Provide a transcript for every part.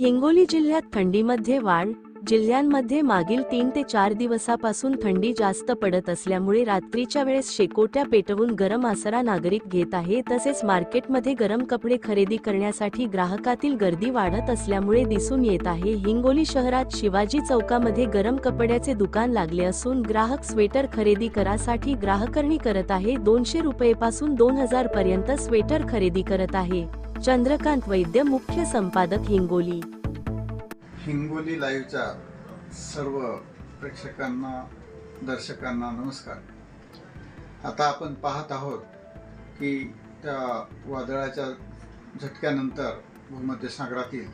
हिंगोली जिल्ह्यात थंडीमध्ये वाढ जिल्ह्यांमध्ये मागील तीन ते चार दिवसापासून थंडी जास्त पडत असल्यामुळे रात्रीच्या वेळेस शेकोट्या पेटवून गरम आसरा नागरिक घेत आहे तसेच मार्केटमध्ये गरम कपडे खरेदी करण्यासाठी ग्राहकातील गर्दी वाढत असल्यामुळे दिसून येत आहे हिंगोली शहरात शिवाजी चौकामध्ये गरम कपड्याचे दुकान लागले असून ग्राहक स्वेटर खरेदी करासाठी ग्राहकरणी करत आहे दोनशे रुपये पासून दोन हजार पर्यंत स्वेटर खरेदी करत आहे. चंद्रकांत वैद्य मुख्य संपादक हिंगोली. हिंगोली लाईव्हच्या सर्व प्रेक्षकांना दर्शकांना नमस्कार. आता आपण पाहत आहोत की त्या वादळाच्या झटक्यानंतर भूमध्य सागरातील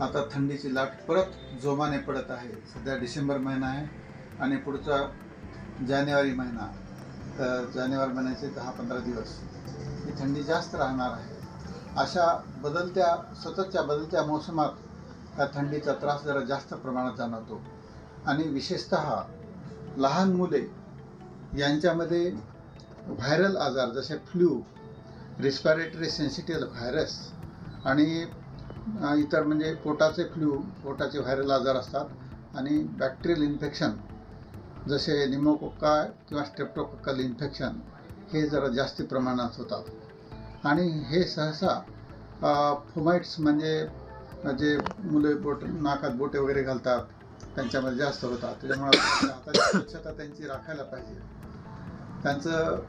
आता थंडीची लाट परत जोमाने पडत आहे. सध्या डिसेंबर महिना आहे आणि पुढचा जानेवारी महिना तर जानेवारी महिन्याचे दहा पंधरा दिवस. ही थंडी जास्त राहणार आहे. अशा बदलत्या सततच्या बदलत्या मोसमात या थंडीचा त्रास जरा जास्त प्रमाणात जाणवतो. आणि विशेषत लहान मुले यांच्यामध्ये व्हायरल आजार जसे फ्लू रिस्पायरेटरी सेन्सिटिव्ह व्हायरस आणि इतर म्हणजे पोटाचे फ्लू पोटाचे व्हायरल आजार असतात आणि बॅक्टेरियल इन्फेक्शन जसे निमोकोक्का किंवा स्ट्रेप्टोकोक्कल इन्फेक्शन हे जरा जास्ती प्रमाणात होतात. आणि हे सहसा फोमाइट्स म्हणजे जे मुले बोट नाकात बोटे वगैरे घालतात त्यांच्यामध्ये जास्त होतात. त्याच्यामुळे हाताची स्वच्छता त्यांची राखायला पाहिजे. त्यांचं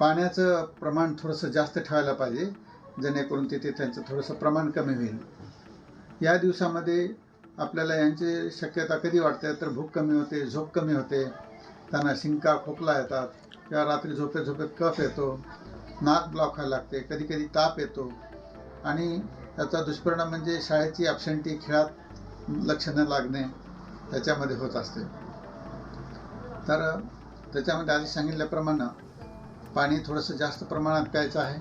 पाण्याचं प्रमाण थोडंसं जास्त ठेवायला पाहिजे जेणेकरून तिथे त्यांचं थोडंसं प्रमाण कमी होईल. या दिवसामध्ये आपल्याला यांची शक्यता कधी वाटते? तर भूक कमी होते झोप कमी होते. त्यांना शिंका खोकला येतात. किंवा रात्री झोपेत झोपेत कफ येतो. नाक ब्लॉक व्हायला लागते कधी कधी ताप येतो. आणि त्याचा दुष्परिणाम म्हणजे शाळेची ॲबसेंटी खेळात लक्ष न लागणे त्याच्यामध्ये होत असते. तर त्याच्यामध्ये आधी सांगितल्याप्रमाणे पाणी थोडंसं जास्त प्रमाणात प्यायचं आहे.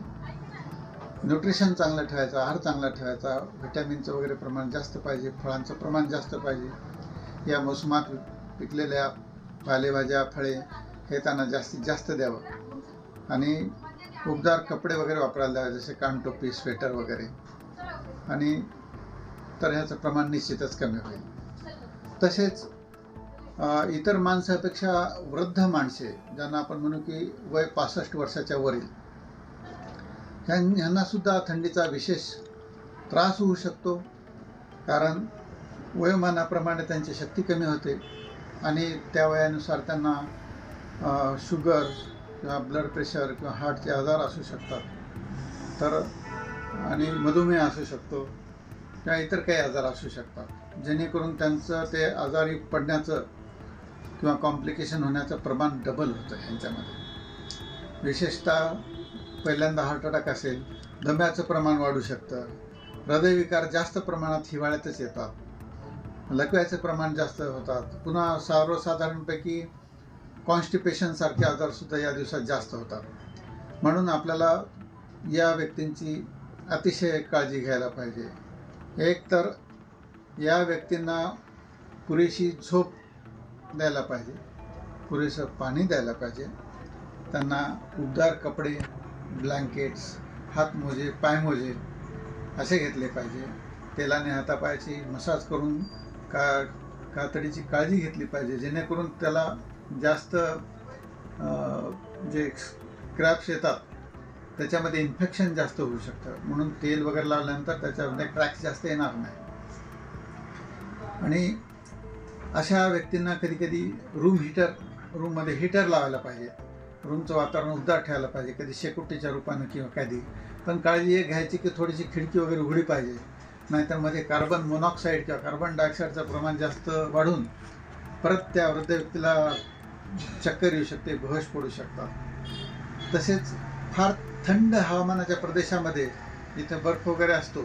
न्यूट्रिशन चांगलं ठेवायचं आहार चांगला ठेवायचा व्हिटॅमिनचं वगैरे प्रमाण जास्त पाहिजे फळांचं प्रमाण जास्त पाहिजे. या मोसमात पिकलेल्या पालेभाज्या फळे हे त्यांना जास्तीत जास्त द्यावं. आणि उबदार कपडे वगैरे वापरायला द्यावे जसे कानटोपी स्वेटर वगैरे. आणि तर ह्याचं प्रमाण निश्चितच कमी होईल. तसेच इतर माणसापेक्षा वृद्ध माणसे ज्यांना आपण म्हणू की वय पासष्ट वर्षाच्या वरील ह्यांना सुद्धा थंडीचा विशेष त्रास होऊ शकतो. कारण वयोमानाप्रमाणे त्यांची शक्ती कमी होते. आणि त्या वयानुसार त्यांना शुगर किंवा ब्लड प्रेशर किंवा हार्टचे आजार असू शकतात. तर आणि मधुमेह असू शकतो किंवा इतर काही आजार असू शकतात. जेणेकरून त्यांचं ते आजारी पडण्याचं किंवा कॉम्प्लिकेशन होण्याचं प्रमाण डबल होतं ह्यांच्यामध्ये. विशेषतः पहिल्यांदा हार्ट अटॅक असेल दम्याचं प्रमाण वाढू शकतं. हृदयविकार जास्त प्रमाणात हिवाळ्यातच येतात. लकव्याचे प्रमाण जास्त होतात. पुन्हा सर्वसाधारणपैकी कॉन्स्टिपेशनसारखे आजारसुद्धा या दिवसात जास्त होतात. म्हणून आपल्याला या व्यक्तींची अतिशय काळजी घ्यायला पाहिजे. एक तर या व्यक्तींना पुरेशी झोप द्यायला पाहिजे. पुरेसं पाणी द्यायला पाहिजे. त्यांना उबदार कपडे ब्लँकेट्स हातमोजे पायमोजे असे घेतले पाहिजे. तेलाने हातापायाची मसाज करून का कातडीची काळजी घेतली पाहिजे. जेणेकरून त्याला जास्त जे क्रॅप्स येतात त्याच्यामध्ये इन्फेक्शन जास्त होऊ शकतं. म्हणून तेल वगैरे लावल्यानंतर त्याच्यामध्ये क्रॅक्स जास्त येणार नाही. आणि अशा व्यक्तींना कधी कधी रूम हीटर रूममध्ये हीटर लावायला पाहिजे. रूमचं वातावरण उबदार ठेवायला पाहिजे. कधी शेकोटीच्या रूपानं किंवा कधी. पण काळजी एक घ्यायची की थोडीशी खिडकी वगैरे उघडी पाहिजे. नाहीतरमध्ये कार्बन मोनॉक्साईड किंवा कार्बन डायऑक्साईडचं प्रमाण जास्त वाढून परत त्या वृद्ध व्यक्तीला चक्कर येऊ शकते बहश पडू शकतात. तसेच फार थंड हवामानाच्या प्रदेशामध्ये जिथं बर्फ वगैरे असतो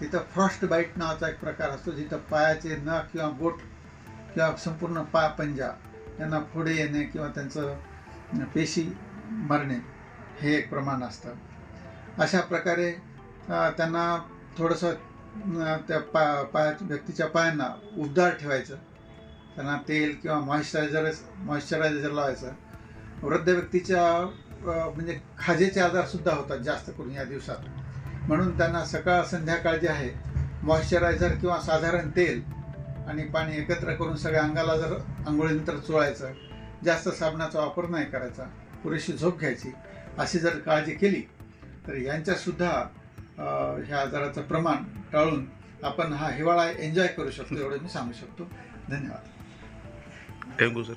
तिथं फ्रॉस्ट बाईट नावाचा एक प्रकार असतो जिथं पायाचे नख किंवा बोट किंवा संपूर्ण पाय पंजा यांना फोडे येणे किंवा त्यांचं पेशी मरणे हे एक प्रमाण असतं. अशा प्रकारे त्यांना थोडंसं त्या पा पाया व्यक्तीच्या पायांना उबदार ठेवायचं. त्यांना तेल किंवा मॉइश्चरायझर मॉइश्चरायझर लावायचं. वृद्ध व्यक्तीच्या म्हणजे खाजेचे आजारसुद्धा होतात जास्त करून या दिवसात. म्हणून त्यांना सकाळ संध्याकाळ जे आहे मॉइश्चरायझर किंवा साधारण तेल आणि पाणी एकत्र करून सगळ्या अंगाला जर आंघोळीनंतर चोळायचं जास्त साबणाचा वापर नाही करायचा पुरेशी झोप घ्यायची अशी जर काळजी केली तर यांच्यासुद्धा ह्या आजाराचं प्रमाण टाळून आपण हा हिवाळा एन्जॉय करू शकतो एवढं मी सांगू शकतो. धन्यवाद. Thank you sir.